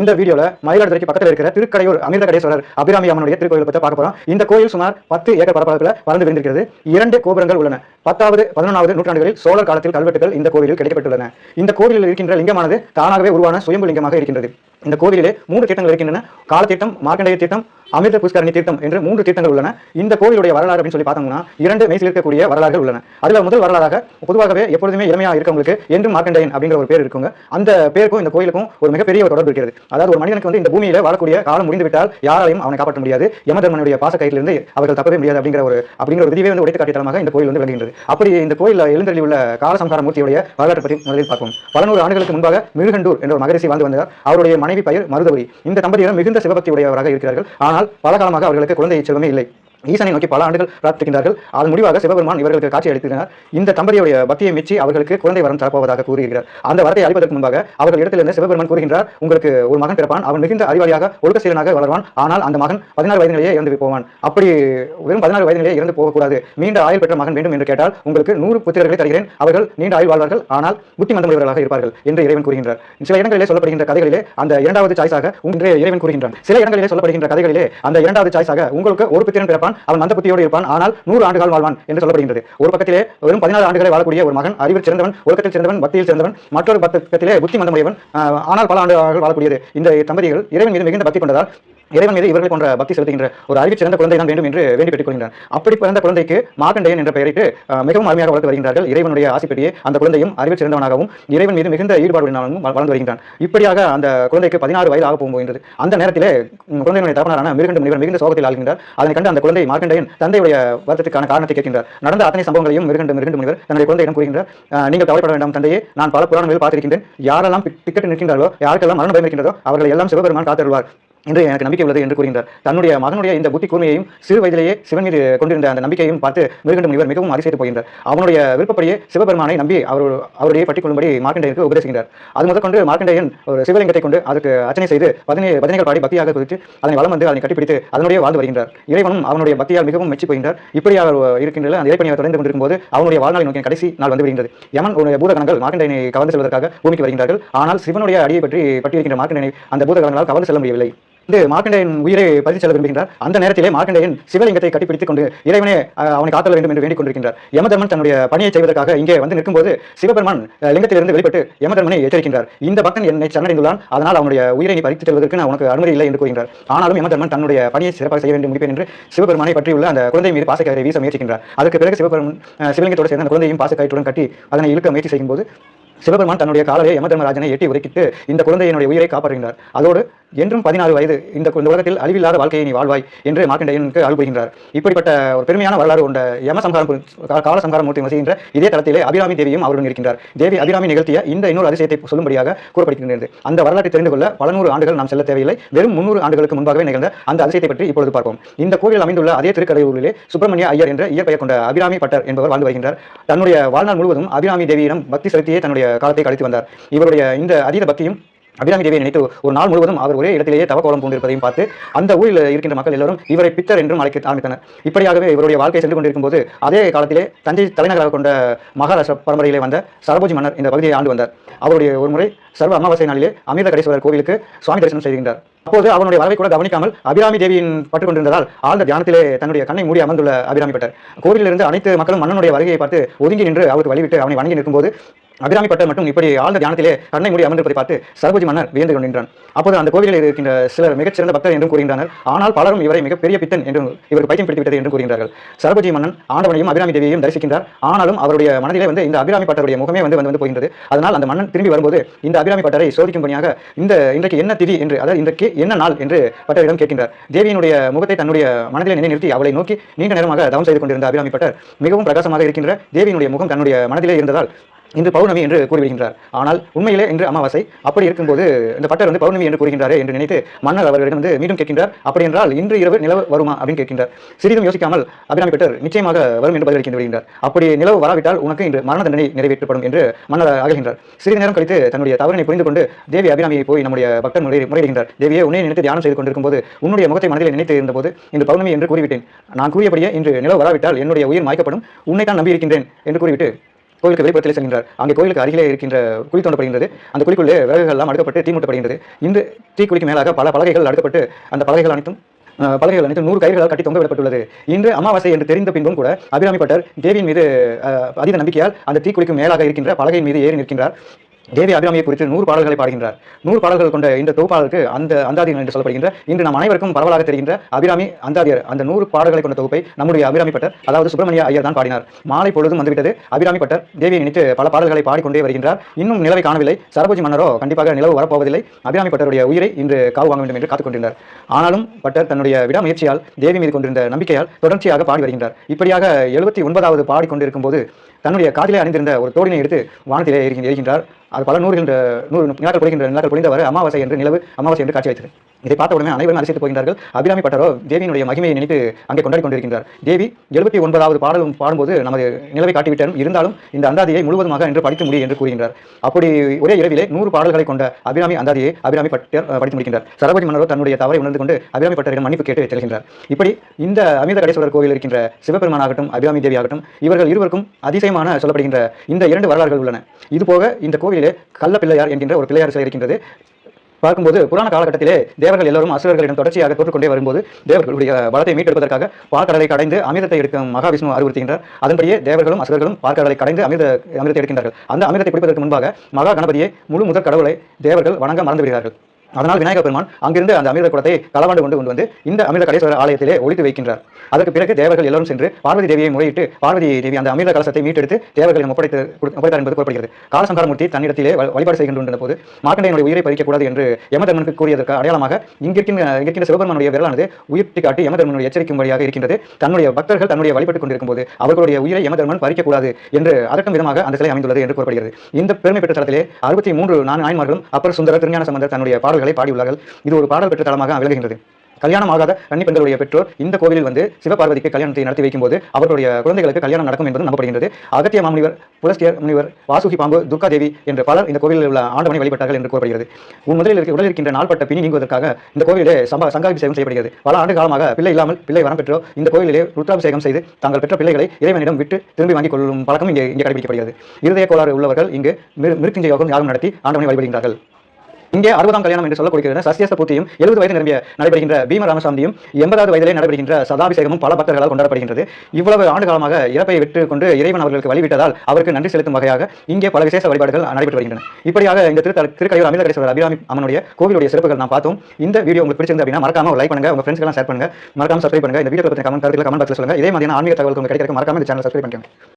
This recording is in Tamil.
இந்த வீடியோல மயிலாடுதுறைக்கு பக்கத்தில் இருக்கிற திருக்கடையூர் அமிர்தகடேஸ்வரர் அபிராமி அம்மனுடைய திருக்கோயிலை பற்றி பார்க்க போறோம். இந்த கோயில் சுமார் பத்து ஏக்கர் பரப்பளவில் வளர்ந்து விரிந்திருக்கிறது. இரண்டு கோபுரங்கள் உள்ளன. பத்தாவது பதினொன்றாவது நூற்றாண்டுகளில் சோழர் காலத்தில் கல்வெட்டுகள் இந்த கோவிலில் கிடைக்கப்பட்டுள்ளன. இந்த கோவிலில் இருக்கின்ற லிங்கமானது தானாகவே உருவான சுயம்பு லிங்கமாக இருக்கின்றது. இந்த கோவிலிலே மூன்று தீர்த்தங்கள் இருக்கின்றன. கால தீர்த்தம் மார்க்கண்டேய தீர்த்தம் அமிர்த புஷ்கரணி தீர்த்தம் என்று மூன்று தீர்த்தங்கள் உள்ளன. இந்த கோவிலுடைய வரலாறு அப்படின்னு சொல்லி பார்த்தோம்னா இரண்டு மெய்சில் இருக்கக்கூடிய வரலாறுகள் உள்ளன. அதில் முதல் வரலாறாக பொதுவாகவே எப்பொழுதுமே இளமையாக இருக்கவங்களுக்கு என்றும் மார்க்கண்டேயன் அப்படிங்கிற ஒரு பேர் இருக்குங்க. அந்த பேருக்கும் இந்த கோயிலுக்கும் ஒரு மிகப்பெரிய ஒரு தொடர்பு இருக்கிறது. அதாவது ஒரு மனிதனுக்கு வந்து இந்த பூமியில வாழக்கூடிய காலம் முடிந்துவிட்டால் யாராலையும் அவனை காப்பாற்ற முடியாது. யமதர்மனுடைய பாச கையிலிருந்து அவர்கள் தப்பவே முடியாது அப்படிங்கிற ஒரு அப்படிங்கிற ஒரு விதியை வந்து உடைத்து காட்டித்தலமாக இந்த கோயில் வந்து விளங்குகின்றது. அப்படி இந்த கோயில் எழுந்தள்ளி உள்ள காலசம்சார மூர்த்தியுடைய வரலாற்றை பற்றி முதலில் பார்ப்போம். பல நூறு ஆண்டுகளுக்கு முன்பாக மிருகண்டூர் என்ற ஒரு மகரிஷி வாழ்ந்து வந்தார். அவருடைய மனைவி பெயர் மருதவரி இந்த தம்பதியினர் மிகுந்த சிவபக்தி உடையவராக இருக்கிறார்கள். ஆனால் பல காலமாக அவர்களுக்கு குழந்தை செல்வமே இல்லை. ஈசனை நோக்கி பல ஆண்டுகள் பிரார்த்திக்கின்றார்கள். அதன் முடிவாக சிவபெருமான் இவர்களுக்கு காட்சி அளித்திருக்கிறார். இந்த தம்பதியுடைய பக்தியை மெச்சி அவர்களுக்கு குழந்தை வரம் தரப்போவதாக கூறுகிறார். அந்த வரத்தை அளிப்பதற்கு முன்பாக அவர்கள் இடத்திலிருந்து சிவபெருமான் கூறுகின்றார் உங்களுக்கு ஒரு மகன் பிறப்பான். அவன் மிகுந்த அறிவாளியாக ஒழுக்கசீலனாக வளர்வான். ஆனால் அந்த மகன் பதினாறு வயதிலேயே இறந்து போவான் அப்படி வெறும் பதினாறு வயதிலேயே இறந்து போகக்கூடாது. நீண்ட ஆயுள் பெற்ற மகன் வேண்டும் என்று கேட்டால் உங்களுக்கு நூறு புத்திரர்களை தருகிறேன். அவர்கள் நீண்ட ஆயுள் வாழ்வார்கள். ஆனால் புத்திமந்தமுடையவர்களாக இருப்பார்கள் என்று இறைவன் கூறுகின்றார். சில இடங்களிலே சொல்லப்படுகின்ற கதைகளிலே அந்த இரண்டாவது சாய்ஸாக இன்றைய இறைவன் கூறுகின்றான். சில இடங்களிலே சொல்லப்படுகின்ற கதைகளிலே அந்த இரண்டாவது சாய்ஸாக உங்களுக்கு ஒரு புத்திரன் பிறப்பான். அவன் மந்த புத்தியோடு இருப்பான். ஆனால் நூறு ஆண்டுகள் வாழ்வான் என்று சொல்லப்படுகின்றது. ஒரு பக்கத்திலே வெறும் பதினாறு ஆண்டுகளை வாழக்கூடிய ஒரு மகன் அறிவில் சிறந்தவன் ஒழுக்கத்தில் சிறந்தவன் பக்தியில் சிறந்தவன் மற்றொரு பக்கத்திலே புத்தி மந்தமுடையவன் ஆனால் பல ஆண்டுகள் வாழக்கூடியது. இந்த தம்பதிகள் இறைவன் மீது மிகுந்த பக்தி கொண்டதால் இறைவன் மீது இவர்கள் போன்ற பக்தி செலுத்துகின்ற ஒரு அறிவு சிறந்த குழந்தை தான் வேண்டும் என்று வேண்டி பெற்றுக் கொள்கின்றார் அப்படி பிறந்த குழந்தைக்கு மார்க்கண்டையன் என்ற பெயரிட்டு மிகவும் அருமையாக வளர்த்து வருகின்றார்கள். இறைவனுடைய ஆசி அந்த குழந்தையும் அறிவு சிறந்தவனாகவும் இறைவன் மீது மிகுந்த ஈடுபாடுடனாகவும் வளர்ந்து வருகின்றான். இப்படியாக அந்த குழந்தைக்கு பதினாறு வயது ஆக போகின்றது. அந்த நேரத்திலே குழந்தையினுடைய தகப்பனாரான மிருகண்ட முனிவர் மிகுந்த சோகத்தில் ஆகின்றார் அதனை கண்டு அந்த குழந்தை மார்க்கண்டையன் தந்தையுடைய வருத்தத்துக்கான காரணத்தை கேட்கின்றார். நடந்த அத்தனை சம்பவங்களையும் மிருகண்ட மிருகண்ட முனிவர் தன்னுடைய குழந்தையிடம் கூறுகின்றார். நீங்கள் கவலைப்பட வேண்டாம் தந்தையே நான் பல புராணங்களில் பார்த்திருக்கின்றேன். யாரெல்லாம் டிக்கெட் திக்கெட்டு நிற்கின்றார்களோ யாருக்கெல்லாம் மரண பயம் இருக்கின்றதோ அவர்களை எல்லாம் சிவபெருமான் காத்தருள்வார். என்று எனக்கு நம்பிக்கை உள்ளது என்று கூறுகின்றார். தன்னுடைய மகனுடைய இந்த புத்தி கூர்மையையும் சிறு வயதிலேயே சிவன் மீது கொண்டிருந்த அந்த நம்பிக்கையும் பார்த்து மிருகண்ட முனிவர் மிகவும் அதிசயத்து போகின்றார். அவனுடைய விருப்பப்படியே சிவபெருமானை நம்பி அவர் அவருடைய பட்டிக்கொள்ளும்படி மார்க்கண்டேயருக்கு உபதேசிக்கின்றார். அது முதற்கொண்டு மார்க்கண்டேயன் ஒரு சிவலிங்கத்தை கொண்டு அதற்கு அர்ச்சனை செய்து பதினே பதினைகள் பாடி பக்தியாக குறித்து அதனை வளம் வந்து அதனை கட்டிப்பிடித்து அதனுடைய வாழ்ந்து வருகின்றார். இறைவனும் அவனுடைய பக்தியால் மிகவும் மெச்சி போகின்றார். இப்படி அவர் இருக்கின்ற அந்த இறைப்பணியை தொடர்ந்து கொண்டிருக்கும் போது அவனுடைய வாழ்நாளை நோக்கிய கடைசி நாள் வந்து விடுகின்றது. யமன் ஒரு பூதகணங்கள் மார்க்கண்டேயனை கவர்ந்து செல்வதற்காக பூமிக்கு வருகின்றார்கள். ஆனால் சிவனுடைய அடியை பற்றி பட்டியிருக்கின்ற மார்க்கண்டேயனை அந்த பூதகணங்களால் கவர்ந்து செல்ல முடியவில்லை. வந்து மார்க்கண்டேயன் உயிரை பறித்து செல்ல விரும்புகின்றார். அந்த நேரத்திலே மார்க்கண்டேயன் சிவலிங்கத்தை கட்டிப்பிடித்துக் கொண்டு இறைவனே அவனை காத்தல வேண்டும் என்று வேண்டிக் கொண்டிருக்கின்றார். யமதர்மன் தன்னுடைய பணியை செய்வதற்காக இங்கே வந்து நிற்கும்போது சிவபெருமான் லிங்கத்திலிருந்து வெளிப்பட்டு யமதர்மனை எச்சரிக்கின்றார். இந்த பக்தன் என்னை சரணடைந்துள்ளான். அதனால் அவனுடைய உயிரை நீ பறித்து செல்வதற்கு நான் உனக்கு அனுமதி இல்லை என்று கூறுகிறார் ஆனாலும் யமதர்மன் தன்னுடைய பணியை சிறப்பாக செய்ய வேண்டும் முடிப்பேன் என்று சிவபெருமானை பற்றியுள்ள அந்த குழந்தை மீது பாசக்கயிறை வீச முயற்சிக்கின்றார். அதற்கு பிறகு சிவபெருமன் சிவலிங்கத்தோடு சேர்ந்த அந்த குழந்தையும் பாசக்கயிற்றுடன் கட்டி அதனை இழுக்க முயற்சி செய்யும்போது சிவபெருமான் தன்னுடைய காலையை யமதர்மராஜனை எட்டி உரைக்கிட்டு இந்த குழந்தையினுடைய உயிரை காப்பாற்றுகிறார் அதோடு என்றும் பதினாறு வயது. இந்த இந்த உலகத்தில் அழிவில்லாத வாழ்க்கையை நீ வாழ்வாய் என்று மார்க்கண்டையனுக்கு அழுபுகின்றார் இப்படிப்பட்ட ஒரு பெருமையான வரலாறு கொண்ட யம சம்ஹாரம் கால சம்ஹாரம் மூர்த்தி வசிக்கின்ற இதே தளத்திலே அபிராமி தேவியும் அவருடன் இருக்கின்றார். தேவி அபிராமி நிகழ்த்திய இந்த இன்னொரு அதிசயத்தை சொல்லும்படியாக கூறப்படுகின்றது. அந்த வரலாற்றை தெரிந்து கொள்ள பல நூறு ஆண்டுகள் நாம் செல்ல தேவையில்லை. வெறும் முன்னூறு ஆண்டுகளுக்கு முன்பாகவே நிகழ்ந்த அந்த அதிசயத்தை பற்றி இப்பொழுது பார்ப்போம். இந்த கோவில் அமைந்துள்ள அதே திருக்கடையூரிலே சுப்பிரமணிய ஐயர் என்ற இயற்பெயர் கொண்ட அபிராமி பட்டர் என்பவர் வாழ்ந்து வருகின்றார். தன்னுடைய வாழ்நாள் முழுவதும் அபிராமி தேவியிடம் பக்தி செலுத்தியே தன்னுடைய காலத்தை கழித்து வந்தார். இவருடைய இந்த அதீத பக்தியும் அபிராமி தேவியை நினைத்து ஒரு நாள் முழுவதும் அவர் ஒரே இடத்திலேயே தவக்கோலம் பூண்டிருப்பதையும் பார்த்து அந்த ஊரில் இருக்கின்ற மக்கள் எல்லாரும் இவரை பித்தர் என்றும் அழைக்க ஆரம்பித்தனர். இப்படியாகவே இவருடைய வாழ்க்கை சென்று கொண்டிருக்கும் போது அதே காலத்திலே தஞ்சை தலைநகராக கொண்ட மகாராஷ்டிர பரம்பரையிலே வந்த சரபோஜி மன்னர் இந்த பகுதியை ஆண்டு வந்தார். அவருடைய ஒரு முறை சர்வ அமாவாசை நாளிலே அமிர்த கடேஸ்வரர் கோவிலுக்கு சுவாமி தரிசனம் செய்கின்றார் அப்போது அவனுடைய வரவை கூட கவனிக்காமல் அபிராமி தேவியின் பட்டுக் கொண்டிருந்ததால் ஆழ்ந்த தியானத்திலே தன்னுடைய கண்ணை மூடி அமர்ந்துள்ள அபிராமி பட்டர். கோவிலிருந்து அனைத்து மக்களும் மன்னனுடைய வருகையை பார்த்து ஒதுங்கி நின்று அவருக்கு வழிவிட்டு அவனை வணங்கி நிற்கும்போது அபிராமி பட்டர் மட்டும் இப்படி ஆழ்ந்த தியானத்திலே கண்ணை மூடி அமர்ந்திருப்பதை பார்த்து சரபோஜி மன்னர் வியந்து கொண்டிருந்தான். அப்போது அந்த கோவிலில் இருக்கின்ற சிலர் மிகச்சிறந்த பக்தர் என்றும் கூறுகின்றனர். ஆனால் பலரும் இவரை மிகப்பெரிய பித்தன் என்றும் இவர் பைத்தியம் பிடித்துவிட்டது என்றும் கூறுகின்றார்கள். சரபோஜி மன்னன் ஆண்டவனையும் அபிராமி தேவியையும் தரிசிக்கின்றார். ஆனாலும் அவருடைய மனதிலே வந்து இந்த அபிராமி பட்டருடைய முகமே வந்து வந்து வந்து போகின்றது. அதனால் அந்த மன்னன் திரும்பி வரும்போது இந்த அபிராமி பட்டரை சோதிக்கும்படியாக இந்த இன்றைக்கு என்ன திதி என்று அதாவது இன்றைக்கு என்ன நாள் என்று பட்டரிடம் கேட்கின்றார். தேவியினுடைய முகத்தை தன்னுடைய மனதிலே நிலைநிறுத்தி அவளை நோக்கி நீண்ட நேரமாக தவம் செய்து கொண்டிருந்த அபிராமி பட்டர் மிகவும் பிரகாசமாக இருக்கின்ற தேவியினுடைய முகம் தன்னுடைய மனதிலே இருந்ததால் இன்று பௌர்ணமி என்று கூறிவிடுகின்றார். ஆனால் உண்மையிலே இன்று அமாவாசை. அப்படி இருக்கும்போது இந்த பட்டர் வந்து பௌர்ணமி என்று கூறுகின்றாரே என்று நினைத்து மன்னர் அவர்களிடம் வந்து மீண்டும் கேட்கின்றார். அப்படி என்றால் இன்று இரவு நிலவு வருமா அப்படின்னு கேட்கின்றார். சிறிதும் யோசிக்காமல் அபிராமி பட்டர் நிச்சயமாக வரும் என்று பதிலளிக்கின்ற விடுகின்றார். அப்படி நிலவு வராவிட்டால் உனக்கு இன்று மரண தண்டனை நிறைவேற்றப்படும் என்று மன்னர் ஆகின்றார் சிறிது நேரம் கழித்து தன்னுடைய தவறினை புரிந்து கொண்டு தேவி அபிராமியை போய் நம்முடைய பக்தர் முறை முறையிடுகின்றார். தேவியை உன்னை நினைத்து தியானம் செய்து கொண்டிருக்கும் போது உன்னுடைய முகத்தை மனதில் நினைத்து இருந்தபோது இன்று பௌர்ணமி என்று கூறிவிட்டேன். நான் கூறியபடியே இன்று நிலவு வராவிட்டால் என்னுடைய உயிர் மாய்க்கப்படும். உன்னை தான் நம்பியிருக்கின்றேன் என்று கூறிவிட்டு கோயிலுக்கு வெளிப்புறத்தில் செல்கின்றார். அங்கே கோயிலுக்கு அருகிலே இருக்கின்ற குழி தோண்டப்படுகின்றது. அந்த குழிக்குள்ளே விறகுகள்லாம் அடுக்கப்பட்டு தீ மூட்டப்படுகின்றது. இன்று தீக்குழிக்கு மேலாக பல பலகைகள் அடுக்கப்பட்டு அந்த பலகைகள் அனைத்தும் பலகைகள் அனைத்தும் நூறு கயிறுகளால் கட்டி தொங்க விடப்பட்டுள்ளது. இன்று அமாவாசை என்று தெரிந்த பின்பும் கூட அபிராமி பட்டர் தேவியின் மீது அஹ், அதீத நம்பிக்கையால் அந்த தீக்குழிக்கு மேலாக இருக்கின்ற பலகையின் மீது ஏறி நிற்கின்றார். தேவி அபிராமியை குறித்து நூறு பாடல்களை பாடுகின்றார். நூறு பாடல்கள் கொண்ட இந்த தொகுப்பாளருக்கு அந்த அந்தாதிகள் என்று சொல்லப்படுகின்ற இன்று நாம் அனைவருக்கும் பரவலாக தெரிகின்ற அபிராமி அந்தாதியர் அந்த நூறு பாடல்களை கொண்ட தொகுப்பை நம்முடைய அபிராமி பட்டர் அதாவது சுப்பிரமணிய ஐயர் தான் பாடினார். மாலை பொழுதும் வந்துவிட்டது. அபிராமி பட்டர் தேவியை நினைத்து பல பாடல்களை பாடிக்கொண்டே வருகின்றார். இன்னும் நிலவை காணவில்லை. சரபோஜி மன்னரோ கண்டிப்பாக நிலவு வரப்போவதில்லை. அபிராமி பட்டருடைய உயிரை இன்று காவு வாங்க வேண்டும் என்று காத்துக் கொண்டிருந்தார். ஆனாலும் பட்டர் தன்னுடைய விடாமுயற்சியால் தேவி மீது கொண்டிருந்த நம்பிக்கையால் தொடர்ச்சியாக பாடி வருகின்றார். இப்படியாக எழுபத்தி ஒன்பதாவது பாடிக்கொண்டிருக்கும் போது தன்னுடைய காதிலே அணிந்திருந்த ஒரு தோடினை எடுத்து வானத்திலே ஏறுகின்ற- ஏறுகின்றார் அது பல நூறுகின்ற நூறு நிலாக்கள் பொழிகின்ற நிலாக்கள் பொழிந்தவர் அமாவாசை என்று நிலவு அமாவாசை என்று காட்சி வைத்தது இதை பார்த்த உடனே அனைவரும் அதிசயித்து போகின்றார்கள். அபிராமி பட்டரோ தேவியினுடைய மகிமையை நினைத்து அங்கே கொண்டாடி கொண்டிருக்கின்றார். தேவி எழுபத்தி ஒன்பதாவது பாடலும் பாடும்போது நமது நிலவை காட்டிவிட்டாலும் இருந்தாலும் இந்த அந்தாதியை முழுவதுமாக என்று படித்து முடியும் என்று கூறுகின்றார். அப்படி ஒரே இரவிலே நூறு பாடல்களை கொண்ட அபிராமி அந்தாதியை அபிராமி பட்டர் படித்து முடிக்கின்றார். சரபதி மன்னரோ தன்னுடைய தவறை உணர்ந்து கொண்டு அபிராமி பட்டரிடம் மன்னிப்பு கேட்டு செல்கின்றார். இப்படி இந்த அமிர்த கடைசுவரர் கோவில் இருக்கின்ற சிவபெருமானாகட்டும் அபிராமி தேவி ஆகட்டும் இவர்கள் இருவருக்கும் அதிசயமான சொல்லப்படுகின்ற இந்த இரண்டு வரலாறுகள் உள்ளன. இதுபோக இந்த கோவிலிலே கள்ள பிள்ளையார் என்கின்ற ஒரு பிள்ளையார் சிலை இருக்கின்றது. பார்க்கும்போது புராண காலகட்டத்திலே தேவர்கள் எல்லோரும் அசுரர்களிடம் தொடர்ச்சியாக தோற்றுக்கொண்டே வரும்போது தேவர்களுடைய பலத்தை மீட்டெடுப்பதற்காக பார்க்கடலை கடைந்து அமிர்தத்தை எடுக்கும் மகாவிஷ்ணு அறிவுறுத்துகின்றார். அதன்படியே தேவர்களும் அசுரர்களும் பார்க்கடலை கடைந்து அமிர்த அமிர்தத்தை எடுக்கின்றார்கள். அந்த அமிர்தத்தை குடிப்பதற்கு முன்பாக மகா கணபதியை முழு முதற் கடவுளை தேவர்கள் வணங்க மறந்து விடுகிறார்கள். அதனால் விநாயகர் பெருமான் அங்கிருந்து அந்த அமிர்த குடத்தை களவாண்டு கொண்டு கொண்டு வந்து இந்த அமிர்த கடேஸ்வரர் ஆலயத்திலே ஒழித்து வைக்கின்றார். அதற்கு பிறகு தேவர்கள் எல்லாரும் சென்று பார்வதி தேவியை முறையிட்டு பார்வதி தேவி அந்த அமிர்த கலசத்தை மீட்டெடுத்து தேவர்களிடம் ஒப்படைத்து ஒப்படைத்தார் என்பது கூறப்படுகிறது. காலசங்காரமூர்த்தி தன்னிடத்திலே வழிபாடு செய்கின்ற போது மார்க்கண்டையனுடைய உயிரை பறிக்கக்கூடாது என்று யமதர்மனுக்கு கூறியதற்கு அடையாளமாக இங்கிருக்கின்ற இருக்கின்ற சிவபெருமனுடைய விரலானது உயிர்த்தி காட்டி யமதர்மனுடைய எச்சரிக்கும்படியாக இருக்கின்றது. தன்னுடைய பக்தர்கள் தன்னுடைய வழிபட்டுக் கொண்டிருக்கும் போது அவர்களுடைய உயிரை யமதர்மன் பறிக்கக்கூடாது என்று அதற்கும் விதமாக அந்த சிலை அமைந்துள்ளது என்று கூறப்படுகிறது. இந்த பெருமை பெற்ற தளத்திலே அறுபத்தி மூன்று நான்கு நாயன்மார்களும் அப்பர் சுந்தர திருஞான சம்பந்தர் தன்னுடைய பாடல்களை பாடியுள்ளார்கள். இது ஒரு பாடல் பெற்ற தளமாக விளங்குகின்றது. கல்யாணம் ஆகாத கன்னி பெண்களுடைய பெற்றோர் இந்த கோவிலில் வந்து சிவபார்வதிக்கு கல்யாணத்தை நடத்தி வைக்கும்போது அவர்களுடைய குழந்தைகளுக்கு கல்யாணம் நடக்கும் என்பது நம்பப்படுகின்றது. அகத்திய மாமுனிவர் புலஸ்தியர் முனிவர் வாசுகி பாம்பு துர்கா தேவி என்ற பலர் இந்த கோவிலில் உள்ள ஆண்டவனை வழிபட்டார்கள் என்று கூறப்படுகிறது. உன் முதலில் இருக்க உடலில் இருக்கின்ற நாள்பட்ட பிணி நீங்குவதற்காக இந்த கோவிலிலே சம்பா சங்காபிஷேகம் செய்யப்படுகிறது. பல ஆண்டு காலமாக பிள்ளை இல்லாமல் பிள்ளை வரம் பெற்றோ இந்த கோவிலிலே ருத்ராபிஷேகம் செய்து தாங்கள் பெற்ற பிள்ளைகளை இறைவனிடம் விட்டு திரும்பி வாங்கிக் கொள்ளும் பழக்கம் இங்கே இங்கே கடைபிடிக்கப்படுகிறது. இருதய கோளாறு உள்ளவர்கள் இங்கு மிரு- மிருத்யுஞ்சய யோகம் யாகம் நடத்தி ஆண்டவனை வழிபடுகின்றார்கள். இங்கே அறுபதாம் கல்யாணம் என்று சொல்லக்கூடிய சசியஸ்த பூர்த்தியும் எழுபது வயது நிரம்பிய நடைபெறுகின்ற பீம ராமசாமியும் எண்பதாவது வயதிலே நடைபெறுகின்ற சதாபிஷேகமும் பல பக்தர்களால் கொண்டாடப்படுகின்றது. இவ்வளவு ஆண்டு காலமாக இறப்பை விட்டு கொண்டு இறைவன் அவர்களுக்கு வழிவிட்டதால் அவருக்கு நன்றி செலுத்தும் வகையாக இங்கே பல விசேஷ வழிபாடுகள் நடைபெற்று வருகின்றன. இப்படியாக இந்த திரு திருக்கையூர் அமிர்தகடேஸ்வரர் அபிராமி அம்மனுடைய கோவிலுடைய சிறப்புகள் நாம் பார்த்தோம். இந்த வீடியோ உங்களுக்கு பிடிச்சிருந்தது அப்படின்னா மறக்காம லைக் பண்ணுங்க உங்க ஃப்ரெண்ட்ஸ்க்கெல்லாம் ஷேர் பண்ணுங்க. மறக்காம சப்ஸ்கிரைப் பண்ணுங்க. இந்த வீடியோ பற்றி கமெண்ட் கருத்துக்களை கமெண்ட் பாக்ஸ்ல சொல்லுங்க. இதே மாதிரியான ஆன்மீக தகவல் உங்களுக்கு கிடைக்கிறதுக்கு மறக்காம இந்த சேனல் சப்ஸ்கிரைப் பண்ணுங்க